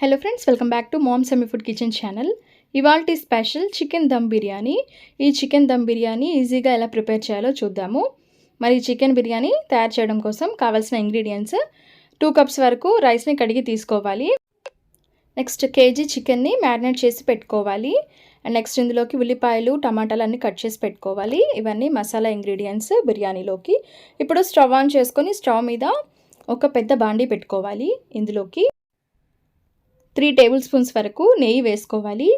Hello friends welcome back to mom semi food kitchen channel ఇవాల్టి special chicken dum biryani ఈ chicken dum biryani ఈజీగా ఎలా prepare చేయాలో చూద్దాము. మరి చికెన్ బిర్యానీ తయారు చేయడం కోసం కావాల్సిన ఇంగ్రీడియంట్స్ టూ కప్స్ వరకు రైస్ని కడిగి తీసుకోవాలి. నెక్స్ట్ కేజీ చికెన్ని మ్యారినేట్ చేసి పెట్టుకోవాలి. అండ్ నెక్స్ట్ ఇందులోకి ఉల్లిపాయలు టమాటాలు అన్నీ కట్ చేసి పెట్టుకోవాలి. ఇవన్నీ మసాలా ఇంగ్రీడియంట్స్ బిర్యానీలోకి. ఇప్పుడు స్టవ్ ఆన్ చేసుకొని స్టవ్ మీద ఒక పెద్ద బాండీ పెట్టుకోవాలి ఇందులోకి. త్రీ టేబుల్ స్పూన్స్ వరకు నెయ్యి వేసుకోవాలి.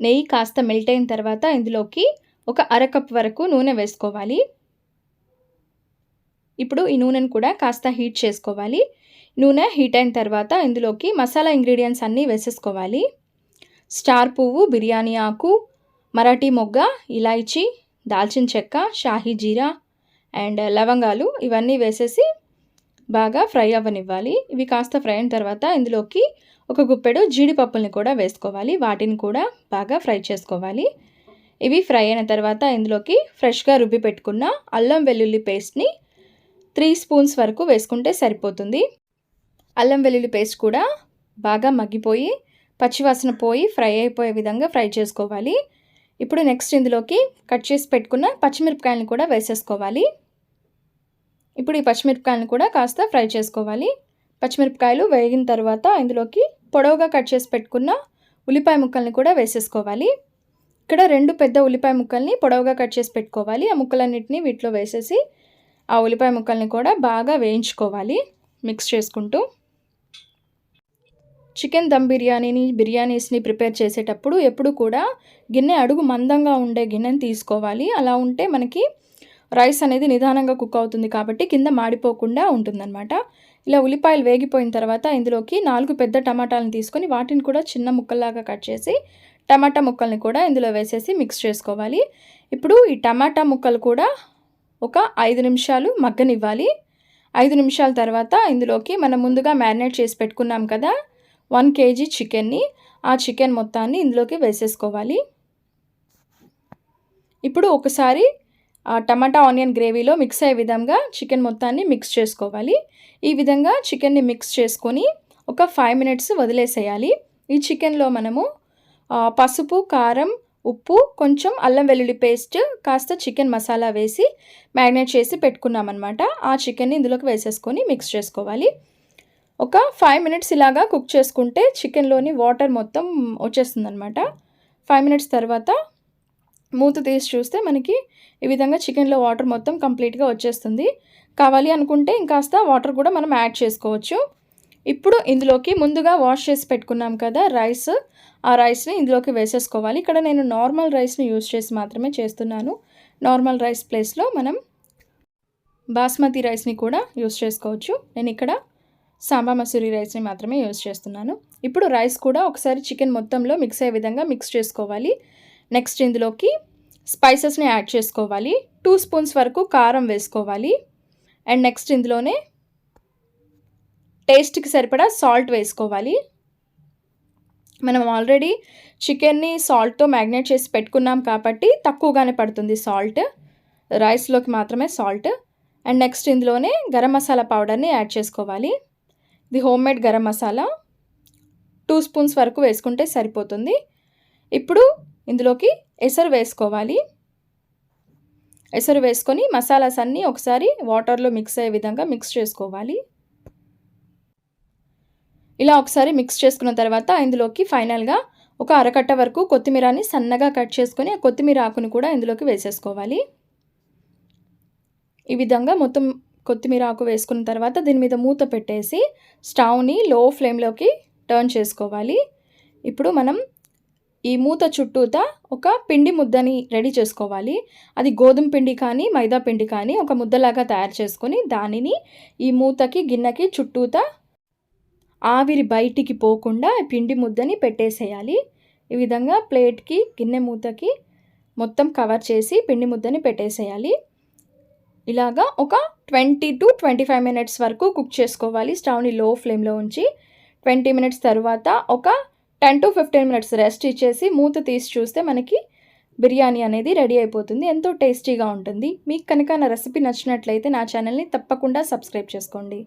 నెయ్యి కాస్త మెల్ట్ అయిన తర్వాత ఇందులోకి ఒక అరకప్ వరకు నూనె వేసుకోవాలి. ఇప్పుడు ఈ నూనెను కూడా కాస్త హీట్ చేసుకోవాలి. నూనె హీట్ అయిన తర్వాత ఇందులోకి మసాలా ఇంగ్రీడియంట్స్ అన్నీ వేసేసుకోవాలి. స్టార్ పువ్వు బిర్యానీ ఆకు మరాఠీ మొగ్గ ఇలాయచీ దాల్చిన చెక్క షాహీ జీరా అండ్ లవంగాలు ఇవన్నీ వేసేసి బాగా ఫ్రై అవ్వనివ్వాలి. ఇవి కాస్త ఫ్రై అయిన తర్వాత ఇందులోకి ఒక గుప్పెడు జీడిపప్పుల్ని కూడా వేసుకోవాలి. వాటిని కూడా బాగా ఫ్రై చేసుకోవాలి. ఇవి ఫ్రై అయిన తర్వాత ఇందులోకి ఫ్రెష్గా రుబ్బి పెట్టుకున్న అల్లం వెల్లుల్లి పేస్ట్ని త్రీ స్పూన్స్ వరకు వేసుకుంటే సరిపోతుంది. అల్లం వెల్లుల్లి పేస్ట్ కూడా బాగా మగ్గిపోయి పచ్చివాసన పోయి ఫ్రై అయిపోయే విధంగా ఫ్రై చేసుకోవాలి. ఇప్పుడు నెక్స్ట్ ఇందులోకి కట్ చేసి పెట్టుకున్న పచ్చిమిరపకాయలను కూడా వేసేసుకోవాలి. ఇప్పుడు ఈ పచ్చిమిరపకాయలను కూడా కాస్త ఫ్రై చేసుకోవాలి. పచ్చిమిరపకాయలు వేగిన తర్వాత ఇందులోకి పొడవుగా కట్ చేసి పెట్టుకున్న ఉల్లిపాయ ముక్కల్ని కూడా వేసేసుకోవాలి. ఇక్కడ రెండు పెద్ద ఉల్లిపాయ ముక్కల్ని పొడవుగా కట్ చేసి పెట్టుకోవాలి. ఆ ముక్కలన్నింటినీ వీటిలో వేసేసి ఆ ఉల్లిపాయ ముక్కల్ని కూడా బాగా వేయించుకోవాలి మిక్స్ చేసుకుంటూ. చికెన్ దమ్ బిర్యానీని బిర్యానీస్ని ప్రిపేర్ చేసేటప్పుడు ఎప్పుడు కూడా గిన్నె అడుగు మందంగా ఉండే గిన్నెని తీసుకోవాలి. అలా ఉంటే మనకి రైస్ అనేది నిదానంగా కుక్ అవుతుంది కాబట్టి కింద మాడిపోకుండా ఉంటుందన్నమాట. ఇలా ఉల్లిపాయలు వేగిపోయిన తర్వాత ఇందులోకి నాలుగు పెద్ద టమాటాలను తీసుకొని వాటిని కూడా చిన్న ముక్కల్లాగా కట్ చేసి టమాటా ముక్కల్ని కూడా ఇందులో వేసేసి మిక్స్ చేసుకోవాలి. ఇప్పుడు ఈ టమాటా ముక్కలు కూడా ఒక ఐదు నిమిషాలు మగ్గనివ్వాలి. ఐదు నిమిషాల తర్వాత ఇందులోకి మనం ముందుగా మ్యారినేట్ చేసి పెట్టుకున్నాం కదా వన్ కేజీ చికెన్ని. ఆ చికెన్ మొత్తాన్ని ఇందులోకి వేసేసుకోవాలి. ఇప్పుడు ఒకసారి టమాటా ఆనియన్ గ్రేవీలో మిక్స్ అయ్యే విధంగా చికెన్ మొత్తాన్ని మిక్స్ చేసుకోవాలి. ఈ విధంగా చికెన్ని మిక్స్ చేసుకొని ఒక ఫైవ్ మినిట్స్ వదిలేసేయాలి. ఈ చికెన్లో మనము పసుపు కారం ఉప్పు కొంచెం అల్లం వెల్లుల్లి పేస్ట్ కాస్త చికెన్ మసాలా వేసి మ్యారినేట్ చేసి పెట్టుకున్నామన్నమాట. ఆ చికెన్ని ఇందులోకి వేసేసుకొని మిక్స్ చేసుకోవాలి. ఒక ఫైవ్ మినిట్స్ ఇలాగా కుక్ చేసుకుంటే చికెన్లోని వాటర్ మొత్తం వచ్చేస్తుంది అనమాట ఫైవ్ మినిట్స్ తర్వాత మూత తీసి చూస్తే మనకి ఈ విధంగా చికెన్లో వాటర్ మొత్తం కంప్లీట్గా వచ్చేస్తుంది. కావాలి అనుకుంటే ఇంకాస్త వాటర్ కూడా మనం యాడ్ చేసుకోవచ్చు. ఇప్పుడు ఇందులోకి ముందుగా వాష్ చేసి పెట్టుకున్నాం కదా రైస్. ఆ రైస్ని ఇందులోకి వేసేసుకోవాలి. ఇక్కడ నేను నార్మల్ రైస్ని యూస్ చేసి మాత్రమే చేస్తున్నాను. నార్మల్ రైస్ ప్లేస్లో మనం బాస్మతి రైస్ని కూడా యూస్ చేసుకోవచ్చు. నేను ఇక్కడ సాంబా మసూరి రైస్ని మాత్రమే యూస్ చేస్తున్నాను. ఇప్పుడు రైస్ కూడా ఒకసారి చికెన్ మొత్తంలో మిక్స్ అయ్యే విధంగా మిక్స్ చేసుకోవాలి. నెక్స్ట్ ఇందులోకి స్పైసెస్ని యాడ్ చేసుకోవాలి. టూ స్పూన్స్ వరకు కారం వేసుకోవాలి. అండ్ నెక్స్ట్ ఇందులోనే టేస్ట్కి సరిపడా సాల్ట్ వేసుకోవాలి. మనం ఆల్రెడీ చికెన్ని సాల్ట్తో మ్యాగ్నేట్ చేసి పెట్టుకున్నాం కాబట్టి తక్కువగానే పడుతుంది సాల్ట్ రైస్లోకి మాత్రమే సాల్ట్ అండ్ నెక్స్ట్ ఇందులోనే గరం మసాలా పౌడర్ని యాడ్ చేసుకోవాలి. ఇది home made garam masala. Two spoons వరకు వేసుకుంటే సరిపోతుంది. ఇప్పుడు ఇందులోకి ఎసరు వేసుకోవాలి. ఎసరు వేసుకొని మసాలాస్ అన్నీ ఒకసారి వాటర్లో మిక్స్ అయ్యే విధంగా మిక్స్ చేసుకోవాలి. ఇలా ఒకసారి మిక్స్ చేసుకున్న తర్వాత ఇందులోకి ఫైనల్గా ఒక అరకట్ట వరకు కొత్తిమీరని సన్నగా కట్ చేసుకొని ఆ కొత్తిమీర ఆకుని కూడా ఇందులోకి వేసేసుకోవాలి. ఈ విధంగా మొత్తం కొత్తిమీర ఆకు వేసుకున్న తర్వాత దీని మీద మూత పెట్టేసి స్టవ్ని లో ఫ్లేమ్లోకి టర్న్ చేసుకోవాలి. ఇప్పుడు మనం ఈ మూత చుట్టూతా ఒక పిండి ముద్దని రెడీ చేసుకోవాలి. అది గోధుమ పిండి కానీ మైదా పిండి కానీ ఒక ముద్దలాగా తయారు చేసుకొని దానిని ఈ మూతకి గిన్నెకి చుట్టూతా ఆవిరి బయటికి పోకుండా పిండి ముద్దని పెట్టేసేయాలి. ఈ విధంగా ప్లేట్కి గిన్నె మూతకి మొత్తం కవర్ చేసి పిండి ముద్దని పెట్టేసేయాలి. ఇలాగా ఒక twenty to twenty five minutes వరకు కుక్ చేసుకోవాలి. స్టవ్ని లో ఫ్లేమ్లో ఉంచి ట్వంటీ మినిట్స్ తర్వాత ఒక ten to fifteen minutes rest ఇచ్చేసి మూత తీసి చూస్తే మనకి బిర్యానీ అనేది రెడీ అయిపోతుంది. ఎంతో టేస్టీగా ఉంటుంది. మీకు కనుక నా రెసిపీ నచ్చినట్లయితే నా ఛానల్ని తప్పకుండా సబ్స్క్రైబ్ చేసుకోండి.